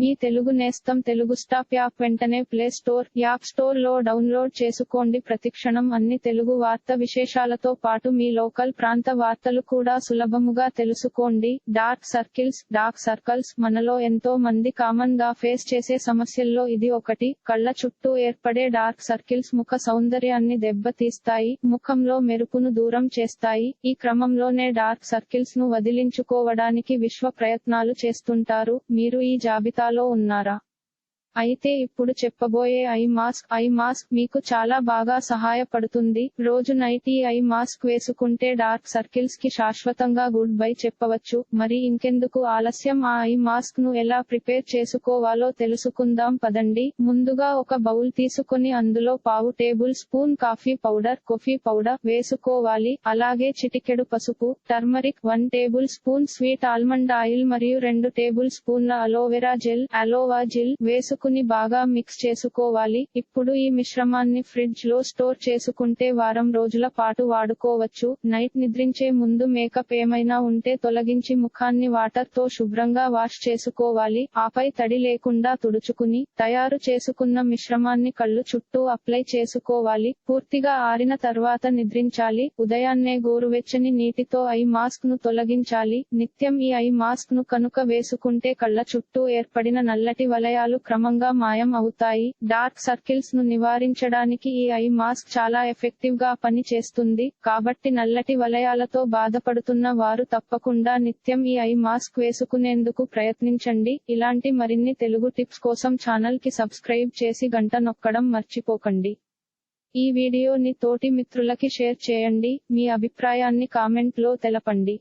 మీ తెలుగు నేస్తం Telugu stop app వెంటనే play store app స్టోర్లో డౌన్లోడ్ చేసుకోండి. ప్రతిక్షణం అన్ని తెలుగు వార్త విశేషాలతో పాటు మీ లోకల్ ప్రాంత వార్తలు కూడా సులభముగా తెలుసుకోండి. డార్క్ సర్కిల్స్ డార్క్ సర్కిల్స్ మనలో ఎంతో మంది కామన్గా ఫేస్ చేసే సమస్యల్లో ఇది ఒకటి. కళ్ళ చుట్టూ ఏర్పడే డార్క్ సర్కిల్స్ ముఖ సౌందర్యాన్ని దెబ్బతీస్తాయి ముఖంలో మెరుపును దూరం చేస్తాయి. ఈ క్రమంలోనే డార్క్ సర్కిల్స్ను వదిలించుకోవడానికి విశ్వ ప్రయత్నాలు చేస్తుంటారు. మీరు ఈ జాబితా జాబితాలో ఉన్నారా? అయితే ఇప్పుడు చెప్పబోయే ఐ మాస్క్ ఐ మాస్క్ మీకు చాలా బాగా సహాయపడుతుంది. రోజు నైట్ ఈ ఐ మాస్క్ వేసుకుంటే డార్క్ సర్కిల్స్కి శాశ్వతంగా గుడ్ బై చెప్పవచ్చు. మరి ఇంకెందుకు ఆలస్యం? ఆ ఐ మాస్క్ను ఎలా ప్రిపేర్ చేసుకోవాలో తెలుసుకుందాం పదండి. ముందుగా ఒక బౌల్ తీసుకొని అందులో పావు tablespoon coffee powder coffee powder వేసుకోవాలి. అలాగే చిటికెడు పసుపు turmeric one tablespoon sweet almond oil మరియు రెండు టేబుల్ స్పూన్ల అలోవెరా జెల్ అలోవా జెల్ వేసుకుని బాగా మిక్స్ చేసుకోవాలి. ఇప్పుడు ఈ మిశ్రమాన్ని ఫ్రిడ్జ్లో స్టోర్ చేసుకుంటే వారం రోజుల పాటు వాడుకోవచ్చు. నైట్ నిద్రించే ముందు మేకప్ ఏమైనా ఉంటే తొలగించి ముఖాన్ని వాటర్తో శుభ్రంగా వాష్ చేసుకోవాలి. ఆపై తడి లేకుండా తుడుచుకుని తయారు చేసుకున్న మిశ్రమాన్ని కళ్ళు చుట్టూ అప్లై చేసుకోవాలి. పూర్తిగా ఆరిన తర్వాత నిద్రించాలి. ఉదయాన్నే గోరువెచ్చని నీటితో ఐ మాస్క్ను తొలగించాలి. నిత్యం ఈ ఐ మాస్క్ను కనుక వేసుకుంటే కళ్ళ చుట్టూ ఏర్పడిన నల్లటి వలయాలు క్రమంగా మాయం అవుతాయి. డార్క్ సర్కిల్స్ను నివారించడానికి ఈ ఐ మాస్క్ చాలా ఎఫెక్టివ్గా పని చేస్తుంది కాబట్టి నల్లటి వలయాలతో బాధపడుతున్న వారు తప్పకుండా నిత్యం ఈ ఐ మాస్క్ వేసుకునేందుకు ప్రయత్నించండి. ఇలాంటి మరిన్ని తెలుగు టిప్స్ కోసం ఛానల్కి సబ్స్క్రైబ్ చేసి గంట నొక్కడం మర్చిపోకండి. ఈ వీడియోని తోటి మిత్రులకి షేర్ చేయండి. మీ అభిప్రాయాన్ని కామెంట్లో తెలపండి.